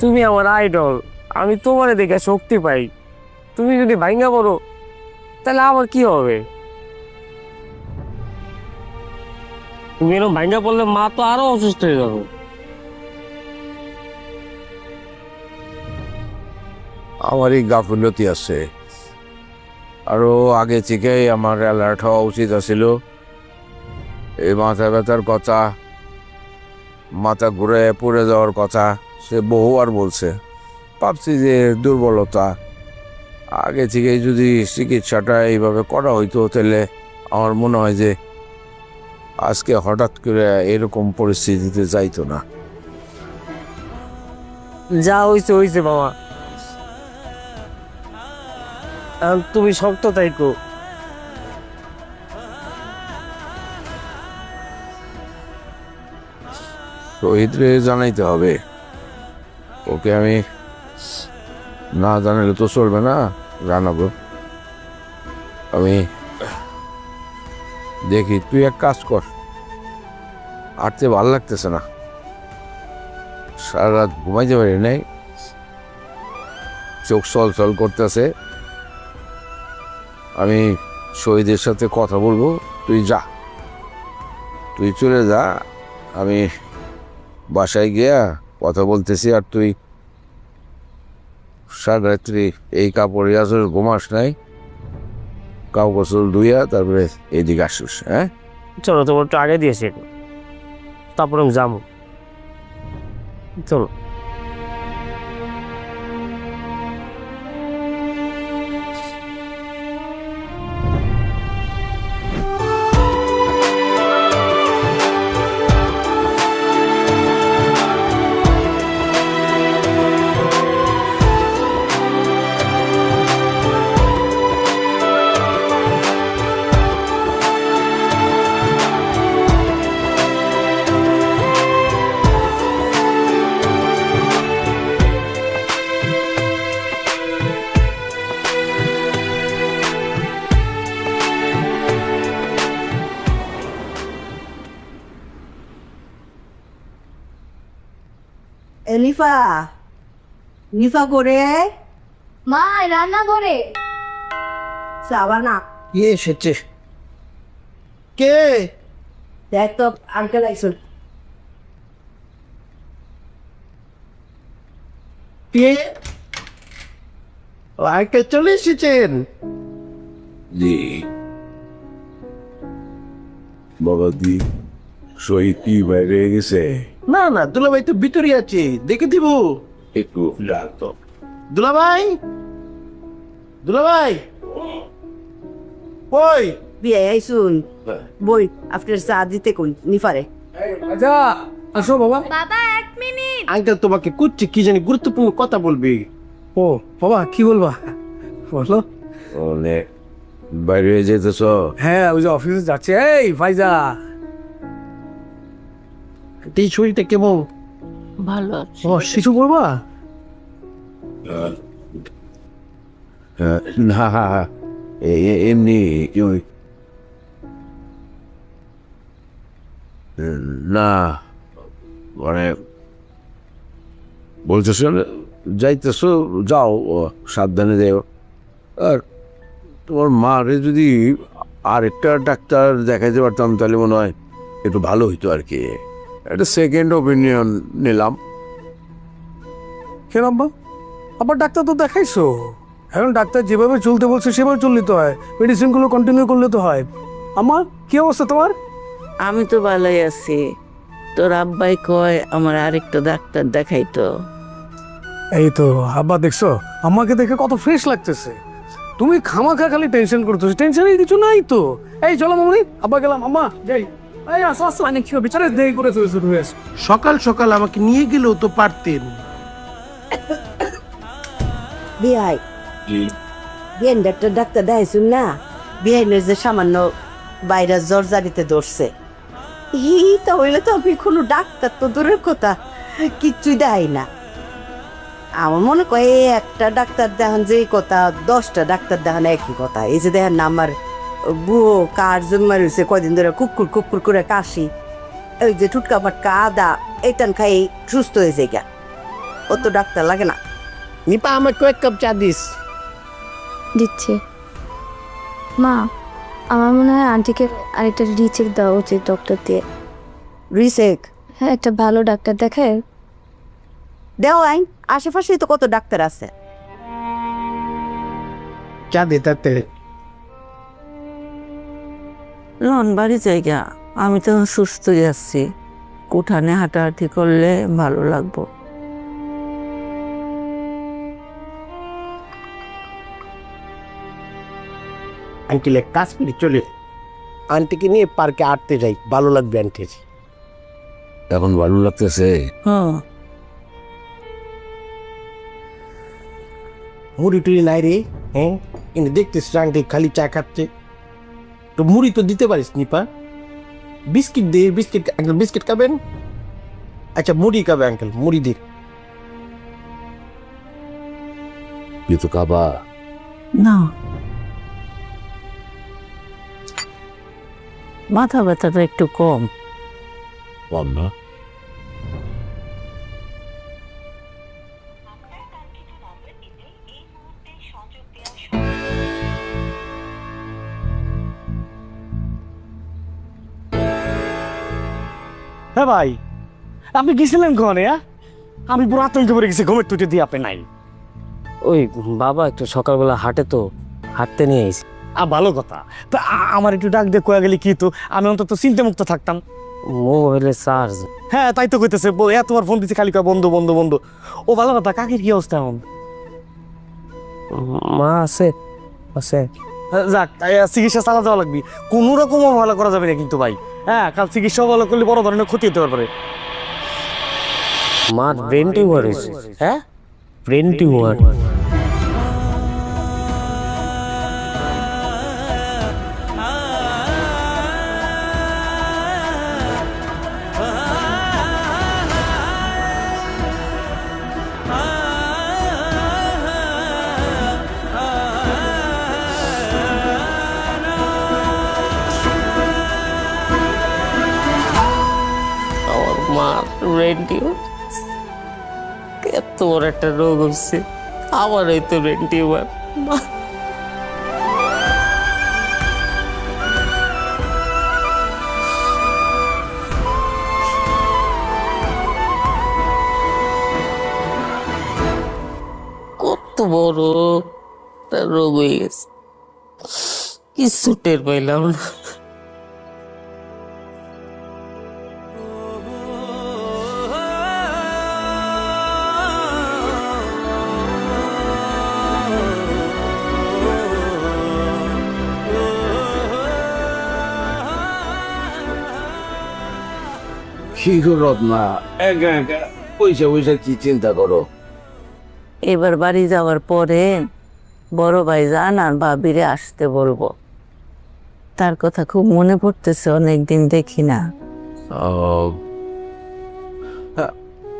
তুমি আমার আইডল আমি তোমারে দেখে শক্তি পাই। তুমি যদি ভাঙ্গা পড়ো, তাহলে আমার কি হবে? তুমি এরকম ভাঙ্গা পড়লে মা তো আরও অসুস্থ হয়ে যাবে। আমারই গাফিলতি আছে। আরও আগে থেকেই আমার অ্যালার্ট হওয়া উচিত আছিল। এই মাথা ব্যথার কথা, মাথা ঘুরে পড়ে যাওয়ার কথা। সে বহুবার বলছে ভাবছি যে দুর্বলতা। আগে থেকে যদি চিকিৎসাটা এইভাবে করা হইতো তাহলে আমার মনে হয় যে আজকে হঠাৎ করে এরকম পরিস্থিতিতে যাইতো না। যা হইছে হইছে বাবা তুমি শক্ত থাইকো। শহীদরে জানাইতে হবে। ওকে আমি না জানালে তো চলবে না জানাব আমি দেখি, তুই এক কাজ কর। আটতে ভালো লাগতেছে না। সারা রাত ঘুমাইতে পারি নাই। চোখ চল চল করতেছে। আমি শহীদের সাথে কথা বলব। তুই যা। তুই চলে যা। আমি বাসায় গিয়া কথা বলতেছি আর তুই রাত্রি এই কাপড় আসলে ঘুমাস নাই? কাউ গোসল ধুইয়া তারপরে এদিকে আসুস হ্যাঁ? চলো, তোমার একটু আগে দিয়েছি তারপরে আমি যাব। চলো। নিফা নিফা করে। মা রান্না করে। চাবা না কে এসেছে? কে? দেখ তো আঙ্কেল আইসুন কে? আঙ্কেল চলে এসেছেন। জি। বাবা দি শহীদ কি বাইরে গেছে? না না দুলাভাই তো ভিতরে আছে। দেখে দিব। একটু দুলাভাই? দুলাভাই? ওই বিয়ে আইসুন। বই আপনার চা দিতে কই নিফারে। আচ্ছা আসো বাবা। বাবা এক মিনিট। আঙ্কেল তোমাকে কুচ্ছে কি জানি গুরুত্বপূর্ণ কথা বলবি। ও বাবা কি বলবা? বলো। অনেক। বাইরে যেতেছ? হ্যাঁ ওই যে অফিসে যাচ্ছে। এই ফাইজা এই শরীরটা কেমন? ভালো আছে। ও কিছু বলবা হ্যাঁ, না এ- এ- এমনি ওই না মানে বলতেছ যাইতেছ যাও ও, সাবধানে যাও আর তোমার মারে যদি আরেকটা ডাক্তার দেখাইতে পারতাম তাহলে মনে হয় একটু ভালো হইতো আর কি। একটা সেকেন্ড ওপিনিয়ন নিলাম। কেন আব্বা? আবার ডাক্তার তো দেখাইছো। এখন ডাক্তার যেভাবে চলতে বলছে সেভাবে চললে তো হয়। মেডিসিনগুলো কন্টিনিউ করলে তো হয়। আমার কি অবস্থা তোমার? আমি তো ভালোই আছি। তোর আব্বাই কয় আমার আরেকটা ডাক্তার দেখাইতো। এই তো আব্বা দেখছ আমাকে দেখে কত ফ্রেশ লাগতেছে। তুমি খামাখা খালি টেনশন করতেছো টেনশনের কিছু নাই তো। এই চলো মামনি আব্বা গেলাম। আম্মা যাই। হয়েছে সকাল সকাল আমাকে নিয়ে গেলেও তো পারতেন। ডাক্তার ডাক্তার দেখাইছুন না? যে সামান্য বাইরে জ্বর জারিতে ধরছে। ই তো হইলে তো আমি কোনো ডাক্তার তো দূরের কথা। কিচ্ছুই দেয় না। আমার মনে করে একটা ডাক্তার দেখান যে কথা দশটা ডাক্তার দেখান একই কথা। এই যে দেখেন না আমার বুয়ো কার জন্ম হয়েছে কদিন ধরে কুকুর কুকুর করে কাশি। ওই যে টুটকা পাটকা আদা এইটান খাই সুস্থ হয়েছে গা ও তো ডাক্তার লাগে না। নিপা আমার কয়েক কাপ চা দিস। দিচ্ছি। মা আমার মনে হয় আন্টিকে আরেকটা রিচেক দেওয়া উচিত ডক্টর দিয়ে রিসেক হ্যাঁ একটা ভালো ডাক্তার দেখায় দেও আইন আশেপাশেই তো কত ডাক্তার আছে। চা দে তাতে। লন বাড়ি জায়গা। আমি তো সুস্থই যাচ্ছি উঠানে হাঁটাহাঁটি করলে ভালো লাগবো। আন্টিলে কাজ করি চলে আন্টিকে নিয়ে পার্কে আটতে যাই। ভালো লাগবে আন্টির। এখন ভালো লাগতেছে? হ্যাঁ। মুড়ি টুড়ি নাই রে হ্যাঁ? কিন্তু দেখতেছিস আন্টি খালি চা খাচ্ছে। তো মুড়ি তো দিতে পারিস নিপা। বিস্কিট দে বিস্কিট আঙ্কেল বিস্কিট খাবেন? আচ্ছা মুড়ি খাবে আঙ্কেল মুড়ি দে। কিন্তু কাবা না। মাথা ব্যথাটা একটু কম। কম না? হ্যাঁ ভাই? আপনি গেছিলেন কনে হ্যাঁ? আমি পুরো আতঙ্কে পড়ে গেছি ঘুমের টুটে দিয়ে আপনি নাই। ওই বাবা একটু সকালবেলা হাটে তো হাঁটতে নিয়ে এসি আ ভালো কথা। তা আমার একটু ডাক দিয়ে কয়া গেলে কি তো? আমি অন্তত চিন্তা মুক্ত থাকতাম মোবাইলে চার্জ হ্যাঁ তাই তো কইতেছে ব- এত তোমার ফোন দিচ্ছে খালি কয় বন্ধু বন্ধু বন্ধু। ও ভালো কথা কাকের কি অবস্থা এখন? মা আছে আছে। যাক চিকিৎসা চালা যাওয়া লাগবে। কোনো রকম অবহেলা করা যাবে না কিন্তু ভাই। হ্যাঁ কাল চিকিৎসা ভালো করলে বড় ধরনের ক্ষতি হতে পারে। মার ব্রেন টিউমার হয়েছে। হ্যাঁ? ব্রেন টিউমার এত বড় একটা রোগ হচ্ছে। আমার এই তো ব্রেন টিউমার কত বড় রোগ হয়ে গেছে। কিছু টের পাইলাম না। কি করো না একা একা পয়সা পয়সা কি চিন্তা করো? এবার বাড়ি যাওয়ার পরে বড় ভাই যান আর ভাবিরে আসতে বলব। তার কথা খুব মনে পড়তেছে অনেকদিন দেখি না।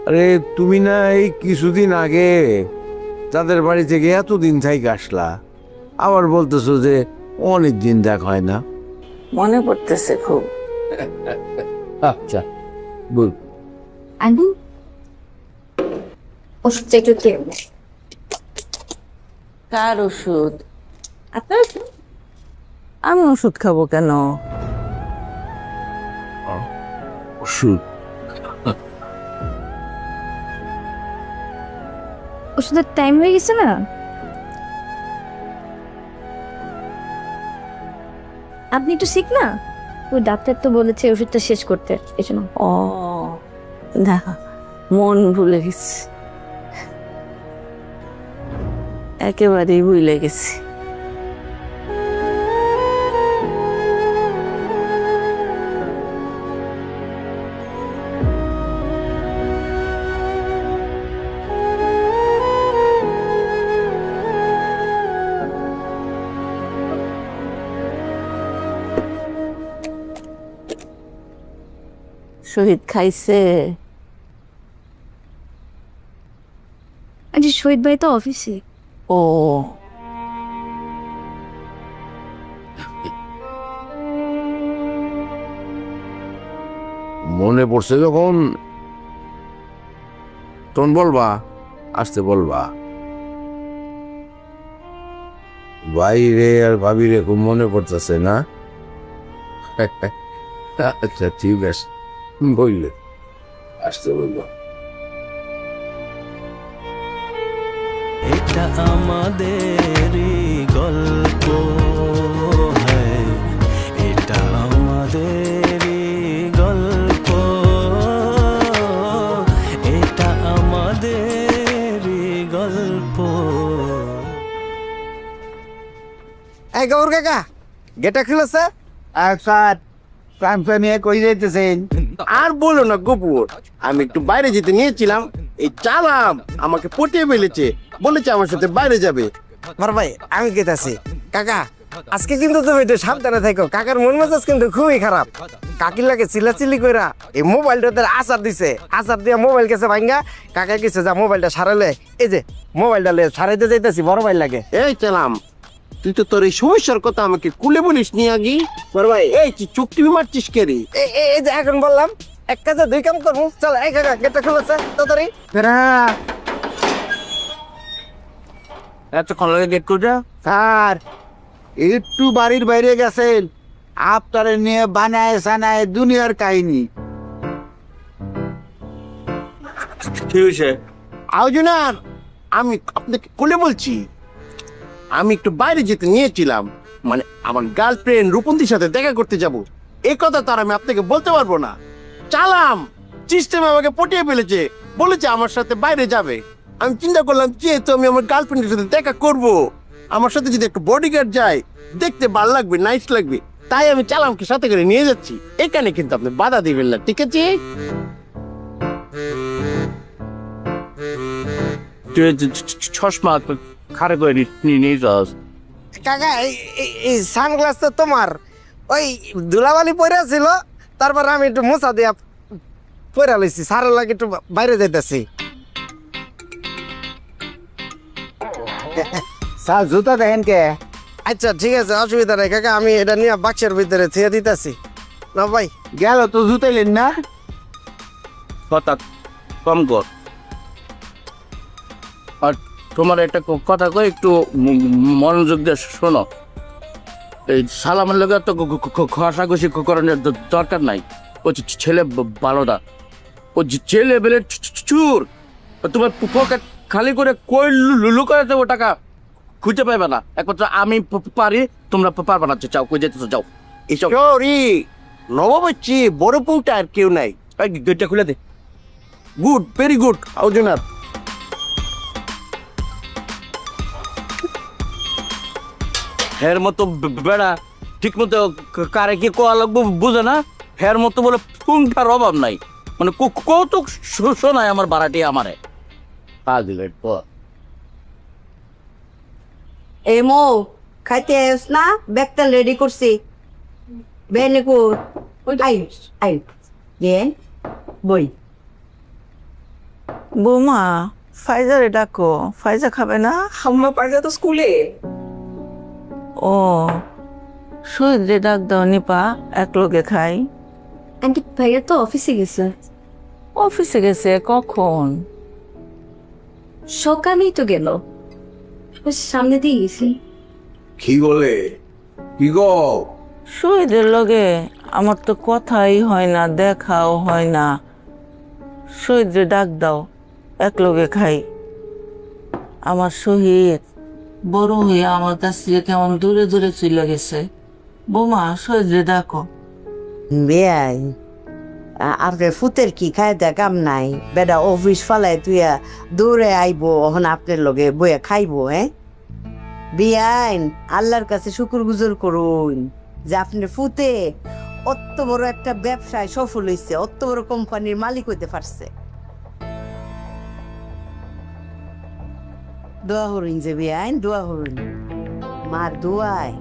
আরে তুমি না এই কিছুদিন আগে তাদের বাড়ি থেকে এতদিন থেকে আসলা। আবার বলতেছো যে অনেক দিন দেখা হয় না। মনে পড়তেছে খুব। আচ্ছা। বল। আনবু? ওষুধটা একটু খেয়ে কার ওষুধ? আপনার আমি ওষুধ খাব কেন? ওষুধ? ওষুধের টাইম হয়ে গেছে না? আপনি একটু শিখ না? ওই ডাক্তার তো বলেছে ওষুধটা শেষ করতে এজন্য ও না মন ভুলে গেছি। একেবারেই ভুলে গেছি। শহীদ খাইছে? আজ শহীদ ভাই তো অফিসে। ও। মনে পড়ছে যখন? তখন বলবা আসতে বলবা। বাইরে আর ভাবিরে খুব মনে পড়তেছে না? আচ্ছা ঠিক আছে। বললে আসতে বলব এটা আমাদেরই গল্প এটা আমাদেরই গল্প এটা আমাদেরই গল্প এই গৌর কাকা গেটা খুলেছে? আর স্যার প্রাণ নিয়ে কই যাইতেছেন? আর বলো না গোপুর আমি একটু বাইরে যেতে নিয়েছিলাম। এই চালাম আমাকে পটিয়ে ফেলেছে বলেছে আমার সাথে বাইরে যাবে। আমার ভাই আমি কেতাছি কাকা আজকে কিন্তু তুমি একটু সাবধানে থাকো। কাকার মন মেজাজ কিন্তু খুবই খারাপ। কাকির লাগে চিল্লাচিল্লি কইরা এই মোবাইলটা তার আচার দিছে। আচার দিয়ে মোবাইল গেছে ভাঙ্গা কাকা গেছে যা মোবাইলটা সারালে এই যে মোবাইলটা সারাইতে যাইতেছি বড় ভাই লাগে। এই চালাম তুই তো তোর এই সমস্যার কথা আমাকে কুলে বলিস নি আগে। বড় ভাই এই তুই চোখ টিভি মারছিস কে রে? এই যে এখন বললাম এক কাজে দুই কাম করব। চল এক কাকা গেটটা খুলেছে তাড়াতাড়ি। ফেরা এতক্ষণ লাগে গেট করে স্যার একটু বাড়ির বাইরে গেছেন। আপনারে নিয়ে বানায় সানায় দুনিয়ার কাহিনী। কি হয়েছে? আউজুনার আমি আপনাকে খুলে বলছি। আমি একটু বাইরে যেতে নিয়েছিলাম মানে আমার গার্লফ্রেন্ড রূপন্তির সাথে দেখা করতে যাব এই কথা তো আর আমি আপনাকে বলতে পারব না চালাম সিস্টেম আমাকে পটিয়ে ফেলেছে বলেছে আমার সাথে বাইরে যাবে আমি চিন্তা করলাম যেহেতু আমি আমার গার্লফ্রেন্ডের সাথে দেখা করব আমার সাথে যদি একটা বডিগার্ড যায় দেখতে ভালো লাগবে নাইস লাগবে তাই আমি চালামকে সাথে করে নিয়ে যাচ্ছি এখানে কিন্তু আপনি বাধা দিবেন না ঠিক আছে চশমা খারে করে নিয়ে যাস। কাকা এই সানগ্লাস তো তোমার। ওই ধুলাবালি পরে ছিল তারপর আমি একটু মোছা দিয়া পরে লইছি সারের লাগে একটু বাইরে যাইতেছি। স্যার জুতা দেখেন কে? আচ্ছা ঠিক আছে অসুবিধা নেই কাকা আমি এটা নিয়ে বাক্সের ভিতরে ছেড়ে দিতেছি। না ভাই। গেল তো জুতাইলেন না? কথা কম কর। আর তোমার একটা কথা কই একটু মনোযোগ দিয়ে শোনো। এই সালামের লোকের তো ঘষাঘষি করানোর দরকার নাই। ও ছেলে ব- ভালোটা ও যে ছেলে বেলে চুর। তোমার পকেট খালি করে কই লুলু করে দেবো টাকা? খুঁজে পাবে না। একমাত্র আমি পারি তোমরা পারবে না। যাও কই যেতেছো যাও। এইসব নববচ্চি বড় পুংটা আর কেউ নাই। গেটটা খুলে দে। গুড ভেরি গুড আউজনার হের মতো বেড়া ঠিক মতো কারে কি কোয়া লাগবো বুঝে না? হের মতো বলে ফুংটার অভাব নাই। মানে কৌ- কৌতুক শোনায় আমার বাড়াটি আমারে। পা দিলে পর। এই মো খাইতে আস না? ব্যাগটা রেডি করছি। বেনে কো আই আই গে বই। বৌমা ফাইজারে ডাকো। ফাইজা খাবে না? আম্মা পাজা তো স্কুলে। ও শহীদ রে ডাক দাও নিপা এক লোকে খাই। আন্টি ভাইয়া তো অফিসে গেছে। অফিসে গেছে? কখন? সকালেই তো গেল। ওই সামনে দিয়ে গেছি। কি বলে? কি গো? শহীদের লগে আমার তো কথাই হয় না দেখাও হয় না। শহীদ রে ডাক দাও এক লগে খাই। আমার শহীদ। বড় হয়ে আমার কাছ থেকে কেমন দূরে দূরে চলে গেছে। বৌমা রে ডাকো বেয়াই। আর ফুতের কি দে কাম নাই। বেটা অফিস ফালাই তুই দূরে আইবো ওহন আপনার লগে বইয়া খাইবো হ্যাঁ? বিয়াইন, আল্লাহর কাছে শুকুর গুজর করুন যে আপনার ফুতে অত বড় একটা ব্যবসায় সফল হয়েছে অত বড় কোম্পানির মালিক হইতে পারছে। দোয়া হরুন যে বিয়াইন দোয়া হরুন মার দোয়ায়।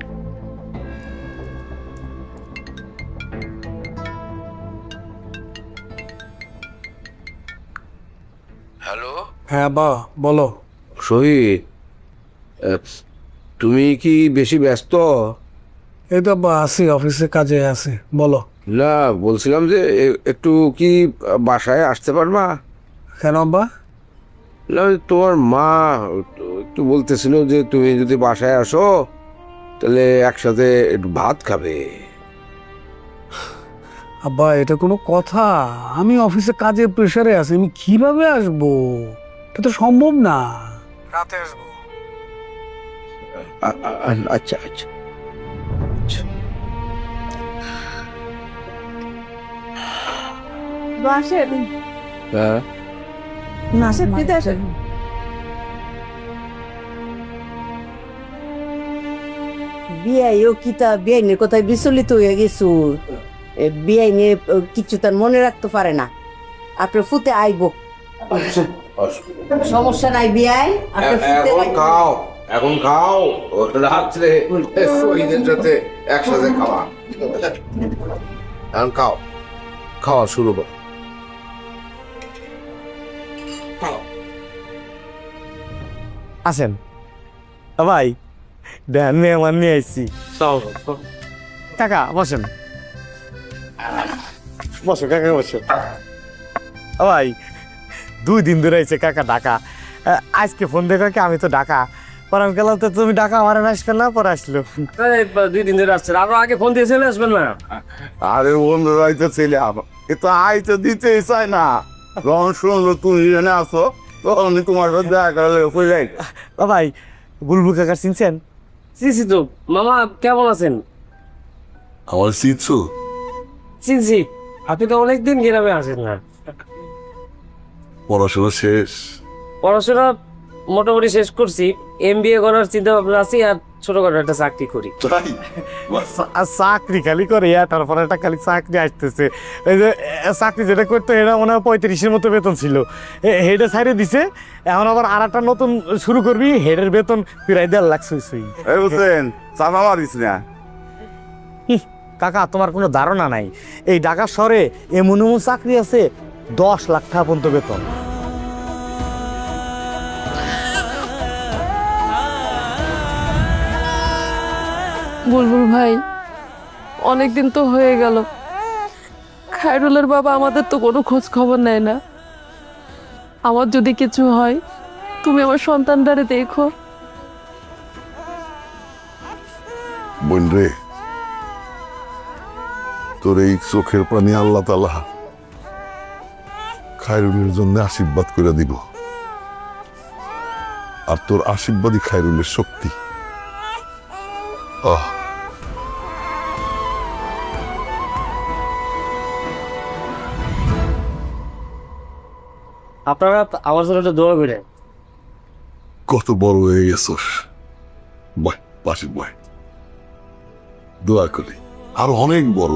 হ্যালো? হ্যাঁ বা বলো। শহীদ আহ, তুমি কি বেশি ব্যস্ত? এই তো আব্বা আছি অফিসে কাজে আছি বলো। না বলছিলাম যে এ- একটু কি বাসায় আসতে পারবা? কেন ওই তোমার মা একটু বলতেছিল যে তুমি যদি বাসায় আসো তাহলে একসাথে একটু ভাত খাবে। আব্বা এটা কোনো কথা। আমি অফিসে কাজের প্রেশারে আছি আমি কীভাবে আসব? এটা তো সম্ভব না। রাতে আসব। আচ্ছা আচ্ছা। হ্যাঁ? বিয়াইও কিতা বিয়াইনের কথায় বিচলিত হয়ে গেছু? বিয়াই নিয়ে কিছু তার মনে রাখতে পারে না। আপনার ফুতে আইব। সমস্যা নাই বিয়াই এখন খাও এখন খাও। রাত্রে শহীদের সাথে একসাথে খাওয়া। এখন খাও। খাওয়া শুরু করো। আসেন। ভাই দেন মেহমান নিয়ে আসছি কাকা বসেন। বসো কাকা বসো। ভাই দুই দিন ধরে আইছে কাকা ডাকা আজকে ফোন দেখো কি আমি তো ডাকা পরে আমি গেলাম তো তুমি ডাকা আমার না আসবে না পরে আসলো। দুই দিন ধরে আসছে আরও আগে ফোন দিয়ে চলে আসবেন না? আরে বন্ধুরাই তো ছেলে আমার এ তো আই তো দিতেই চায় না। রং শুনলো তুমি এখানে আসো তখন তোমার সাথে দেখা করলে হয়ে ভাই বুলবুল কাকা চিনছেন? চিনছি তো। মামা কেমন আছেন? আমার চিনছো? চিনছি। আপনি তো অনেকদিন গ্রামে আসেন না। পড়াশোনা শেষ? পড়াশোনা মোটামুটি শেষ করছি। এম বি এ করার চিন্তা ভাবনা আছি আর ছোটখাটো একটা চাকরি করি। আর চাকরি খালি করে ইয়া তারপরে একটা খালি চাকরি আসতেছে। এই যে চাকরি যেটা করতো এটা মনে হয় পঁয়ত্রিশের মতো বেতন ছিল। হেডে সাইডে দিছে এখন আবার আর একটা নতুন শুরু করবি হেডের বেতন প্রায় দেড় লাখ সুই সুই বুঝছেন চাপা মারিস না। হুঁ, কাকা তোমার কোনো ধারণা নাই। এই ঢাকা শহরে এমন এমন চাকরি আছে দশ লাখ টাকা পর্যন্ত বেতন। বুলবুল ভাই অনেক দিন তো হয়ে গেল। খায়রুলের বাবা আমাদের তো কোনো খোঁজ খবর নেয় না। আমার যদি কিছু হয়, তুমি আমার সন্তানটারে দেখো। বোন রে তোর এই চোখের পানি আল্লাহ তালা খায়রুলের জন্য আশীর্বাদ করে দিব। আর তোর আশীর্বাদই খায়রুলের শক্তি। আহ আপনারা আমার জন্য একটা দোয়া করে কত বড় হয়ে গেছস। বয় পাশে বয় দোয়া করি। আর অনেক বড়।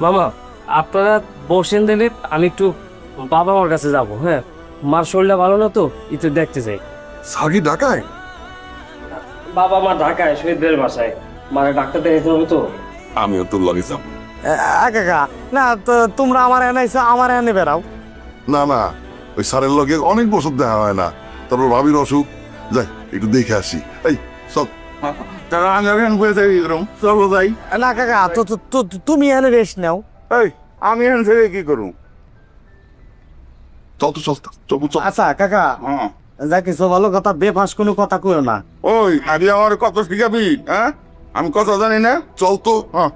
মামা আপনারা বসেন দিলে আমি একটু বাবা মার কাছে যাব হ্যাঁ? মার শরীরটা ভালো না তো একটু দেখতে চাই সাগি ঢাকায় বাবা মা ঢাকায় শহীদদের বাসায়। মারা ডাক্তার দেখাতে হবে তো? আমিও তোর লাগে যাব। কাকা না তোমরা আমার এনে আমার এনে বেড়াও। না না ওই স্যারের লগে অনেক বছর দেখা হয় না। তারপর ভাবির অসুখ। যাই একটু দেখে আসি। এই সব তারা আঙ্গাগান হয়ে যাই এরকম চলো যাই। না কাকা তো তো- তো তো তুমি এনে রেস্ট নাও। এই আমি থেকে কি করুম? চল তো চল তো, চল চল। আচ্ছা কাকা। হ্যাঁ। যা কিছু ভালো কথা বেফাস কোনো কথা কইও না। ওই আমি আমার কত শিখাবি হ্যাঁ? আমি কথা জানি না, চল তো হ্যাঁ।